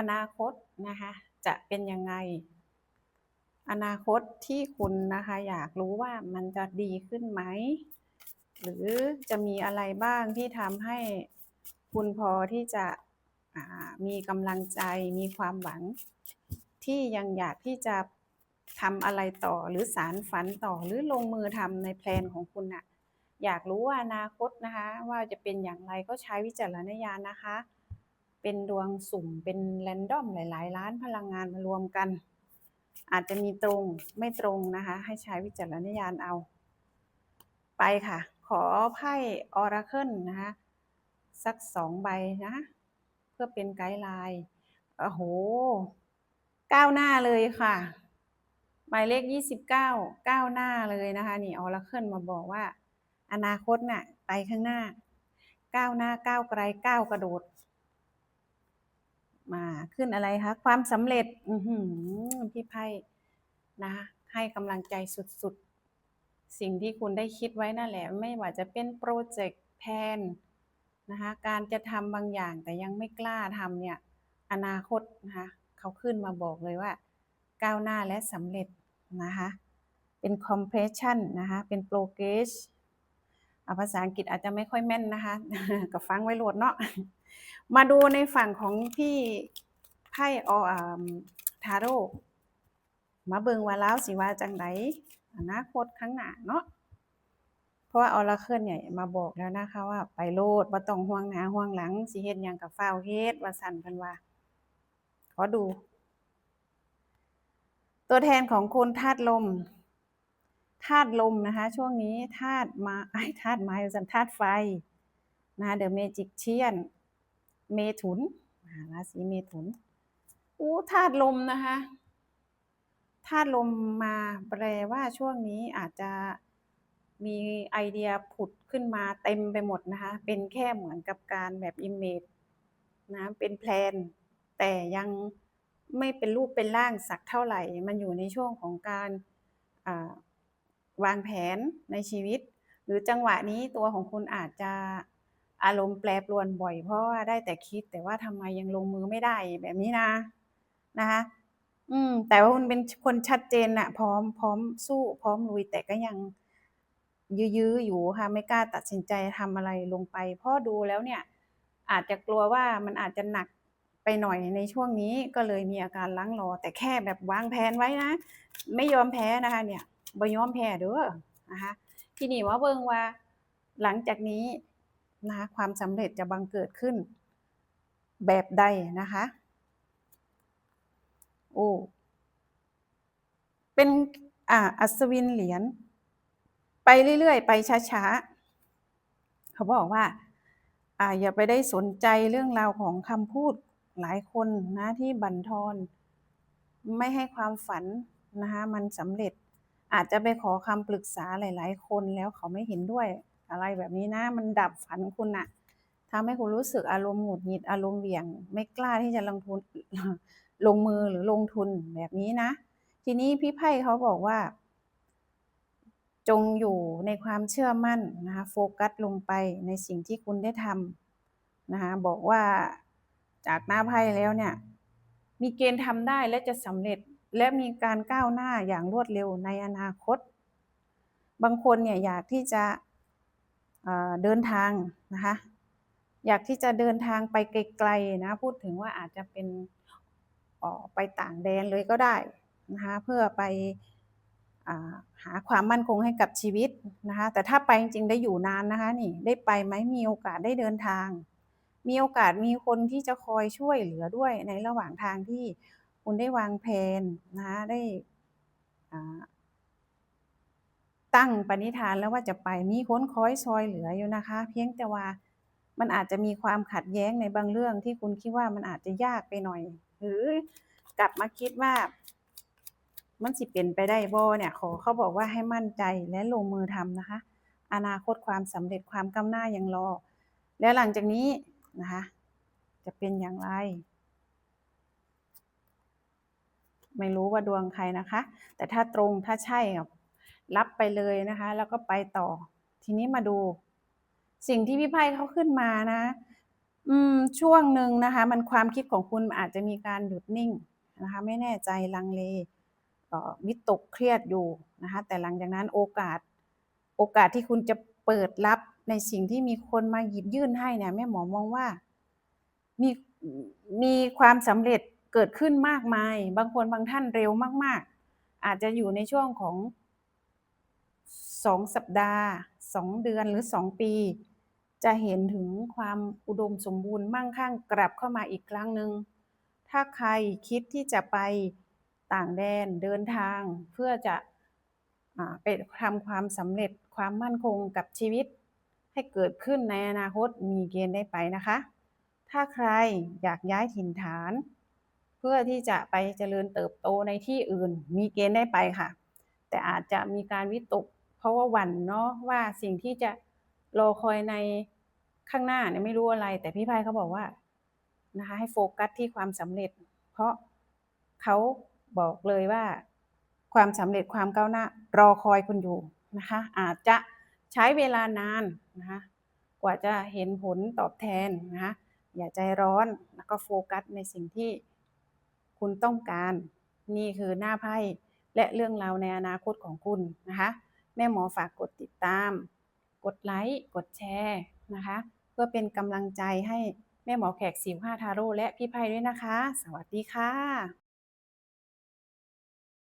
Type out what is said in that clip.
อนาคตนะคะจะเป็นยังไง อนาคตที่คุณนะคะอยากรู้ว่ามันจะดีขึ้นไหม หรือจะมีอะไรบ้างที่ทำให้คุณพอที่จะมีกำลังใจมีความหวัง ที่ยังอยากที่จะทำอะไรต่อหรือสารฝันต่อหรือลงมือทำในแพลนของคุณน่ะอยากรู้ว่าอนาคตนะคะ ว่าจะเป็นอย่างไรก็ใช้วิจารณญาณนะคะ เป็นดวงสุ่มเป็นแรนดอมหลาย ๆ ล้านพลังงานมารวมกัน อาจจะมีตรงไม่ตรงนะคะ ให้ใช้วิจารณญาณเอา ไปค่ะ ขอไพ่ออราเคิลนะคะสักสองใบนะ เพื่อเป็นไกด์ไลน์โอ้โห ก้าวหน้าเลยค่ะ หมายเลขยี่สิบเก้าก้าวหน้าเลยนะคะนี่ออราเคิลมาบอกว่า อนาคตน่ะไปข้างหน้า ก้าวหน้าก้าวไกลก้าวกระโดด มาขึ้นอะไรคะความสำเร็จพี่ไพ่นะ ให้กำลังใจสุดๆ สิ่งที่คุณได้คิดไว้นั่นแหละ ไม่ว่าจะเป็นโปรเจกต์แพนนะคะการจะทำบางอย่างแต่ยังไม่กล้าทำเนี่ย อนาคตนะคะเขาขึ้นมาบอกเลยว่า ก้าวหน้าและสำเร็จนะคะ เป็น compression นะคะ เป็น progress อะ ภาษาอังกฤษอาจจะไม่ค่อยแม่นนะคะก็ฟังไว้หลดเนาะมาดูในฝั่งของพี่ไพ่ออทาโร่มาเบิงว่าแล้วสิว่าจังไดอนาคตข้างหน้าเนาะเพราะว่าออราเคิลเนี่ยมาบอกแล้วนะคะว่าไปโลดบ่ต้องห่วงหน้าห่วงหลังสิเฮ็ดยังก็ฟ้าวเฮ็ดว่าซั่นเพิ่นว่า ขอดู ตัวแทนของคุณธาตุลม ธาตุลมนะคะ ช่วงนี้ธาตุมาไอ้ธาตุไม้ว่าซั่นธาตุไฟนะคะ The Magician เมถุนราศีเมถุนอู้ธาตุลมนะคะธาตุลมมาแปลว่าช่วงนี้อาจจะมีไอเดียผุดขึ้นมาเต็มไปหมดนะคะ เป็นแค่เหมือนกับการแบบ image นะเป็นแพลน แต่ยังไม่เป็นรูปเป็นร่างสักเท่าไหร่ มันอยู่ในช่วงของการอ่า วางแผนในชีวิต หรือจังหวะนี้ตัวของคุณอาจจะอารมณ์แปรปรวนบ่อย เพราะว่าได้แต่คิดแต่ว่าทำไมยังลงมือไม่ได้แบบนี้นะนะคะอืม แต่ว่าคุณเป็นคนชัดเจนนะพร้อมพร้อมสู้พร้อมลุยแต่ก็ยังยื้อๆอยู่ค่ะไม่กล้าตัดสินใจทำอะไรลงไปเพราะดูแล้วเนี่ย อาจจะกลัวว่ามันอาจจะหนักไปหน่อยในช่วงนี้ก็เลยมีอาการลังรอ แต่แค่แบบวางแผนไว้นะ ไม่ยอมแพ้นะคะเนี่ย บ่ยอมแพ้เด้อนะคะที่นี้ว่าเบิ่งว่าหลังจากนี้นะคะความสำเร็จจะบังเกิดขึ้น แบบใดนะคะโอ้เป็นอ่าอัศวินเหรียญไปเรื่อยๆ ไปช้าๆ เขาบอกว่าอ่า อย่าไปได้สนใจเรื่องราวของคำพูดหลายคนนะที่บั่นทอน ไม่ให้ความฝันนะคะมันสำเร็จ อาจจะไปขอคำปรึกษาหลาย ๆ คนแล้วเขาไม่เห็นด้วย อะไรแบบนี้นะ มันดับฝันคุณน่ะทำให้คุณรู้สึกอารมณ์หงุดหงิดอารมณ์เหวี่ยง ไม่กล้าที่จะลงทุนลงมือหรือลงทุนแบบนี้นะ ทีนี้พี่ไพ่เขาบอกว่า จงอยู่ในความเชื่อมั่นนะคะโฟกัสลงไปในสิ่งที่คุณได้ทำนะคะบอกว่าจากหน้าไพ่แล้วเนี่ย มีเกณฑ์ทำได้และจะสำเร็จ และมีการก้าวหน้าอย่างรวดเร็วในอนาคต บางคนเนี่ยอยากที่จะเดินทางนะคะอยากที่จะเดินทางไปไกลๆนะพูดถึงว่าอาจจะเป็นเอ่อไปต่างแดนเลยก็ได้นะคะเพื่อไปหาความมั่นคงให้กับชีวิตนะคะแต่ถ้าไปจริงๆได้อยู่นานนะคะนี่ได้ไปไหมมีโอกาสได้เดินทาง มีโอกาสมีคนที่จะคอยช่วยเหลือด้วยในระหว่างทางที่ คุณได้วางแพลนนะคะได้ตั้งปณิธานแล้วว่าจะไปมีค้นคอยช่วยเหลืออยู่นะคะ เพียงแต่ว่ามันอาจจะมีความขัดแย้งในบางเรื่องที่คุณคิดว่ามันอาจจะยากไปหน่อย หรือกลับมาคิดว่า มันสิเป็นไปได้บ่เนี่ยขอเขาบอกว่าให้มั่นใจและลงมือทำนะคะ อนาคตความสำเร็จความก้าวหน้ายังรอ แล้วหลังจากนี้นะคะ จะเป็นอย่างไร ไม่รู้ว่าดวงใครนะคะ แต่ถ้าตรงถ้าใช่อะรับไปเลยนะคะ แล้วก็ไปต่อ ทีนี้มาดู สิ่งที่พี่ไพ่เขาขึ้นมานะ อืม ช่วงหนึ่งนะคะ มันความคิดของคุณอาจจะมีการหยุดนิ่งนะคะ ไม่แน่ใจลังเลเอ่อวิตกเครียดอยู่นะคะ แต่หลังจากนั้นโอกาส โอกาสที่คุณจะเปิดรับในสิ่งที่มีคนมาหยิบยื่นให้เนี่ยแม่หมอมองว่ามีมีความสำเร็จ เกิดขึ้นมากมาย บางคนบางท่านเร็วมาก ๆ อาจจะอยู่ในช่วงของ 2 สัปดาห์ 2 เดือนหรือ 2 ปี จะเห็นถึงความอุดมสมบูรณ์มั่งคั่งกลับเข้ามาอีกครั้งหนึ่ง ถ้าใครคิดที่จะไปต่างแดนเดินทางเพื่อจะอไปทำความสำเร็จความมั่นคงกับชีวิต ให้เกิดขึ้นในอนาคตมีเกณฑ์ได้ไปนะคะ ถ้าใครอยากย้ายถิ่นฐาน เพื่อที่จะไปเจริญเติบโตในที่อื่น มีเกณฑ์ได้ไปค่ะ แต่อาจจะมีการวิตก เพราะว่าหวั่นเนาะว่าสิ่งที่จะรอคอยในข้างหน้าเนี่ยไม่รู้อะไร แต่พี่ไพ่เขาบอกว่านะคะให้โฟกัสที่ความสำเร็จ เพราะเขาบอกเลยว่า ความสำเร็จความก้าวหน้า รอคอยคุณอยู่นะคะ อาจจะใช้เวลานานนะคะกว่าจะเห็นผลตอบแทนนะคะอย่าใจร้อนแล้วก็โฟกัสในสิ่งที่ คุณต้องการ นี่คือหน้าไพ่และเรื่องราวในอนาคตของคุณนะคะ แม่หมอฝากกดติดตาม กดไลค์ กดแชร์นะคะ เพื่อเป็นกำลังใจให้แม่หมอแขกสิวห้าทาโร่และพี่ไพ่ด้วยนะคะ สวัสดีค่ะ